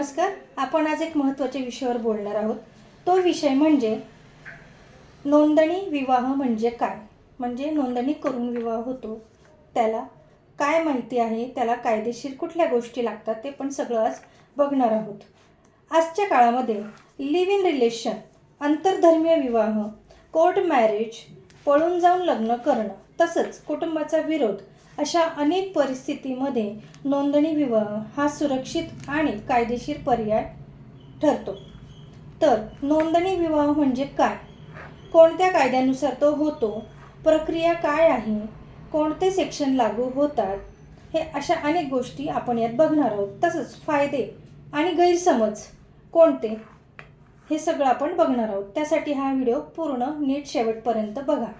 नमस्कार. आपण आज एक महत्त्वाच्या विषयावर बोलणार आहोत. तो विषय म्हणजे नोंदणी विवाह म्हणजे काय? म्हणजे नोंदणी करून विवाह होतो. त्याला काय माहिती आहे? त्याला कायदेशीर कुठल्या गोष्टी लागतात? ते पण सगळं आज बघणार आहोत. आजच्या काळामध्ये लिव्ह इन रिलेशन आंतरधर्मीय विवाह कोर्ट मॅरेज पळून जाऊन लग्न करणं तसंच कुटुंबाचा विरोध अशा अनेक परिस्थितीमध्ये नोंदणी विवाह हा सुरक्षित आणि कायदेशीर पर्याय ठरतो. तर नोंदणी विवाह म्हणजे काय? कोणत्या कायद्यानुसार तो होतो? प्रक्रिया काय आहे? कोणते सेक्शन लागू होतात? हे अशा अनेक गोष्टी आपण यात बघणार आहोत. तसंच फायदे आणि गैरसमज कोणते? हे सगळं आपण बघणार आहोत. त्यासाठी हा व्हिडिओ पूर्ण नीट शेवटपर्यंत बघा.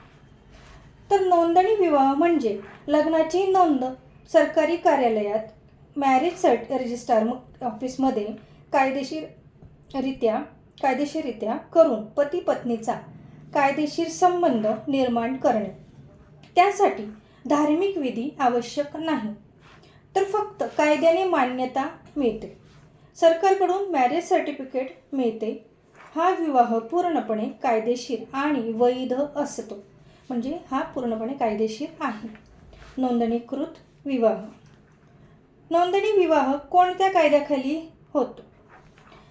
तर नोंदणी विवाह म्हणजे लग्नाची नोंद सरकारी कार्यालयात मॅरेज सर्ट रजिस्ट्रार ऑफिसमध्ये कायदेशीररित्या कायदेशीररित्या करून पती पत्नीचा कायदेशीर संबंध निर्माण करणे. त्यासाठी धार्मिक विधी आवश्यक नाही. तर फक्त कायद्याने मान्यता मिळते. सरकारकडून मॅरेज सर्टिफिकेट मिळते. हा विवाह पूर्णपणे कायदेशीर आणि वैध असतो. म्हणजे हा पूर्णपणे कायदेशीर आहे. नोंदणीकृत विवाह. नोंदणी विवाह कोणत्या कायद्याखाली होतो?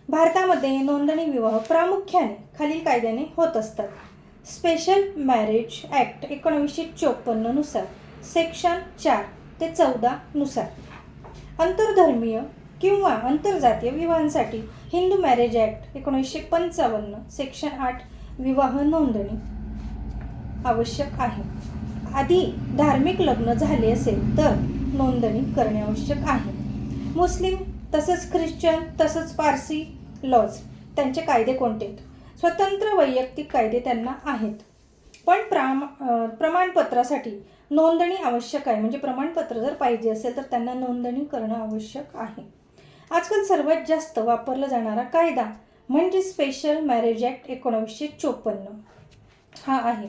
भारतामध्ये नोंदणी विवाह प्रामुख्याने खालील कायद्याने होत असतात. स्पेशल मॅरेज ॲक्ट एकोणवीसशे चोपन्ननुसार सेक्शन चार ते चौदानुसार आंतरधर्मीय किंवा आंतरजातीय विवाहांसाठी हिंदू मॅरेज ॲक्ट एकोणीसशे पंचावन्न सेक्शन आठ विवाह नोंदणी. आवश्यक आहे. आधी धार्मिक लग्न झाले असेल तर नोंदणी करणे आवश्यक आहे. मुस्लिम तसंच ख्रिश्चन तसंच पारसी लॉज त्यांचे कायदे कोणते आहेत? स्वतंत्र वैयक्तिक कायदे त्यांना आहेत. पण प्राम प्रमाणपत्रासाठी नोंदणी आवश्यक आहे. म्हणजे प्रमाणपत्र जर पाहिजे असेल तर त्यांना नोंदणी करणं आवश्यक आहे. आजकाल सर्वात जास्त वापरला जाणारा कायदा म्हणजे स्पेशल मॅरेज ॲक्ट एकोणावीसशे चोपन्न हा आहे.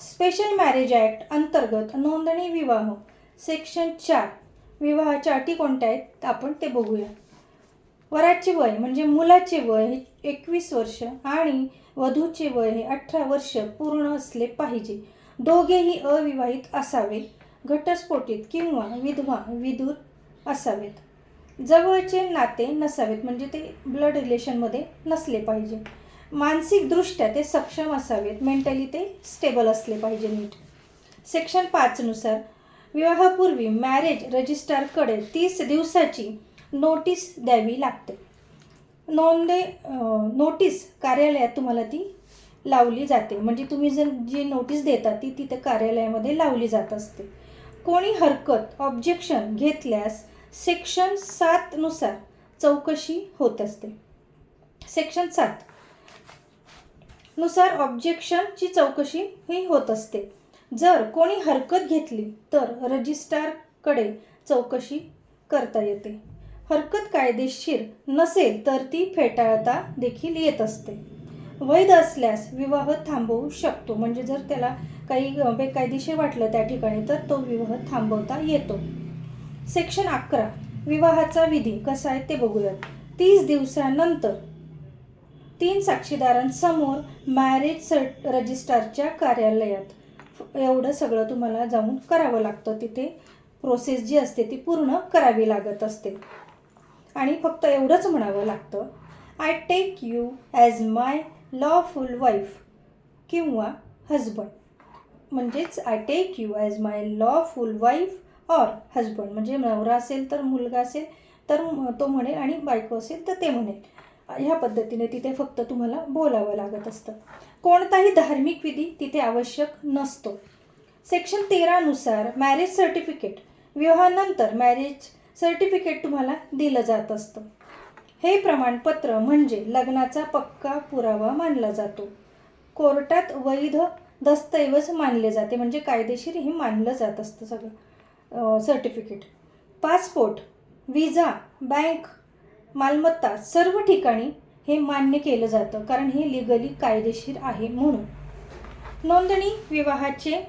स्पेशल मॅरेज ॲक्ट अंतर्गत नोंदणी विवाह सेक्शन चार. विवाहाच्या अटी कोणत्या आहेत? आपण ते बघूया. वराचे वय म्हणजे मुलाचे वय हे एकवीस वर्ष आणि वधूचे वय हे अठरा वर्ष पूर्ण असले पाहिजे. दोघेही अविवाहित असावेत घटस्फोटित किंवा विधवा विधूर असावेत. जवळचे नाते नसावेत म्हणजे ते ब्लड रिलेशनमध्ये नसले पाहिजे. मानसिकदृष्ट्या ते सक्षम असावेत. मेंटली ते स्टेबल असले पाहिजे नीट. सेक्शन पाचनुसार विवाहापूर्वी मॅरेज रजिस्ट्रारकडे तीस दिवसाची नोटीस द्यावी लागते. नोंदे नोटीस कार्यालयात तुम्हाला ती लावली जाते. म्हणजे तुम्ही जर जी नोटीस देता ती तिथे कार्यालयामध्ये लावली जात असते. कोणी हरकत ऑब्जेक्शन घेतल्यास सेक्शन सातनुसार चौकशी होत असते. सेक्शन सात नुसार ऑब्जेक्शनची चौकशी ही होत असते. जर कोणी हरकत घेतली तर रजिस्ट्रारकडे चौकशी करता येते. हरकत कायदेशीर नसेल तर ती फेटाळता देखील येत असते. वैध असल्यास विवाह थांबवू शकतो. म्हणजे जर त्याला काही बेकायदेशीर वाटलं त्या ठिकाणी तर तो विवाह थांबवता येतो. सेक्शन अकरा. विवाहाचा विधी कसा आहे ते बघूयात. तीस दिवसानंतर तीन साक्षीदारांसमोर मॅरेज सर्ट रजिस्ट्रारच्या कार्यालयात. एवढं सगळं तुम्हाला जाऊन करावं लागतं. तिथे प्रोसेस जी असते ती पूर्ण करावी लागत असते. आणि फक्त एवढंच म्हणावं लागतं I take you as my lawful wife किंवा हजबंड म्हणजेच I take you as my lawful wife or husband म्हणजे नवरा असेल तर मुलगा असेल तर तो म्हणेल आणि बायको असेल तर ते म्हणेल. ह्या पद्धतीने तिथे फक्त तुम्हाला बोलावं लागत असतं. कोणताही धार्मिक विधी तिथे आवश्यक नसतो. सेक्शन तेरानुसार मॅरेज सर्टिफिकेट विवाहानंतर मॅरेज सर्टिफिकेट तुम्हाला दिलं जात असतं. हे प्रमाणपत्र म्हणजे लग्नाचा पक्का पुरावा मानला जातो. कोर्टात वैध दस्तऐवज मानले जाते म्हणजे कायदेशीर हे मानलं जात असतं सगळं सर्टिफिकेट पासपोर्ट विजा बँक मालमत्ता सर्व ठिकाणी हे मान्य केलं जातं कारण हे लिगली कायदेशीर आहे म्हणून. नोंदणी विवाहाचे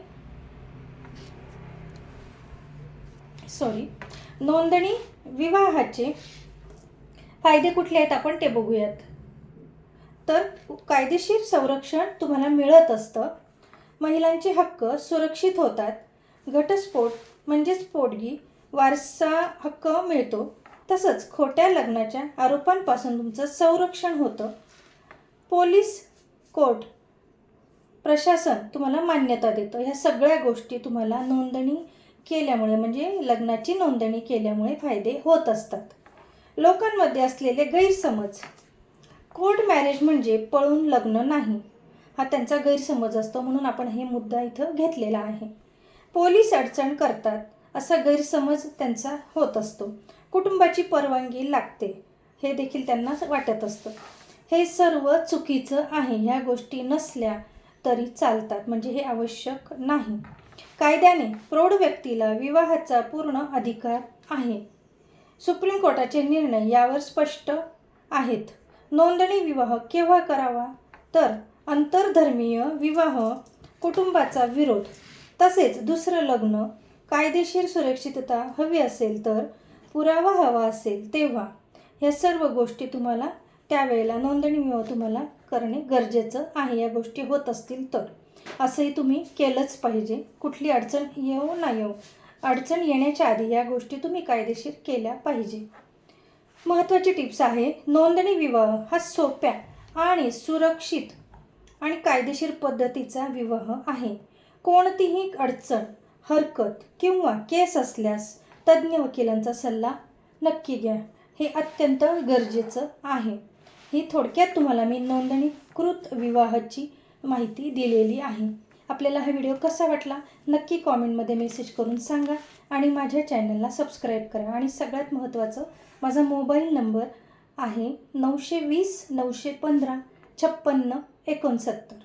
सॉरी नोंदणी विवाहाचे फायदे कुठले आहेत आपण ते बघूयात. तर कायदेशीर संरक्षण तुम्हाला मिळत असतं. महिलांचे हक्क सुरक्षित होतात. घटस्फोट म्हणजेच पोटगी वारसा हक्क मिळतो. तसंच खोट्या लग्नाच्या आरोपांपासून तुमचं संरक्षण होतं. पोलीस कोर्ट प्रशासन तुम्हाला मान्यता देतं. ह्या सगळ्या गोष्टी तुम्हाला नोंदणी केल्यामुळे म्हणजे लग्नाची नोंदणी केल्यामुळे फायदे होत असतात. लोकांमध्ये असलेले गैरसमज. कोर्ट मॅरेज म्हणजे पळून लग्न नाही. हा त्यांचा गैरसमज असतो म्हणून आपण हे मुद्दा इथं घेतलेला आहे. पोलीस अडचण करतात असा गैरसमज त्यांचा होत असतो. कुटुंबाची परवानगी लागते. हे देखील त्यांना वाटत असतं. हे सर्व चुकीचं आहे. ह्या गोष्टी नसल्या तरी चालतात. म्हणजे हे आवश्यक नाही. कायद्याने प्रौढ व्यक्तीला विवाहाचा पूर्ण अधिकार आहे. सुप्रीम कोर्टाचे निर्णय यावर स्पष्ट आहेत. नोंदणी विवाह केव्हा करावा? तर आंतरधर्मीय विवाह कुटुंबाचा विरोध तसेच दुसरं लग्न कायदेशीर सुरक्षितता हवी असेल तर पुरावा हवा असेल तेव्हा ह्या सर्व गोष्टी तुम्हाला त्यावेळेला नोंदणी विवाह तुम्हाला करणे गरजेचं आहे. या गोष्टी होत असतील तर. असंही तुम्ही केलंच पाहिजे. कुठली अडचण येऊ ना येऊ. अडचण येण्याच्या आधी या गोष्टी तुम्ही कायदेशीर केल्या पाहिजे. महत्त्वाची टिप्स आहे नोंदणी विवाह हा सोप्या आणि सुरक्षित आणि कायदेशीर पद्धतीचा विवाह आहे. कोणतीही अडचण हरकत किंवा केस असल्यास तज्ज्ञ वकिलांचा सल्ला नक्की घ्या. हे अत्यंत गरजेचं आहे. ही थोडक्यात तुम्हाला मी नोंदणीकृत विवाहाची माहिती दिलेली आहे. आपल्याला हा व्हिडिओ कसा वाटला? नक्की कॉमेंटमध्ये मेसेज करून सांगा आणि माझ्या चॅनलला सबस्क्राईब करा. आणि सगळ्यात महत्त्वाचं माझा मोबाईल नंबर आहे नऊशे वीस नऊशे पंधरा छप्पन्न एकोणसत्तर.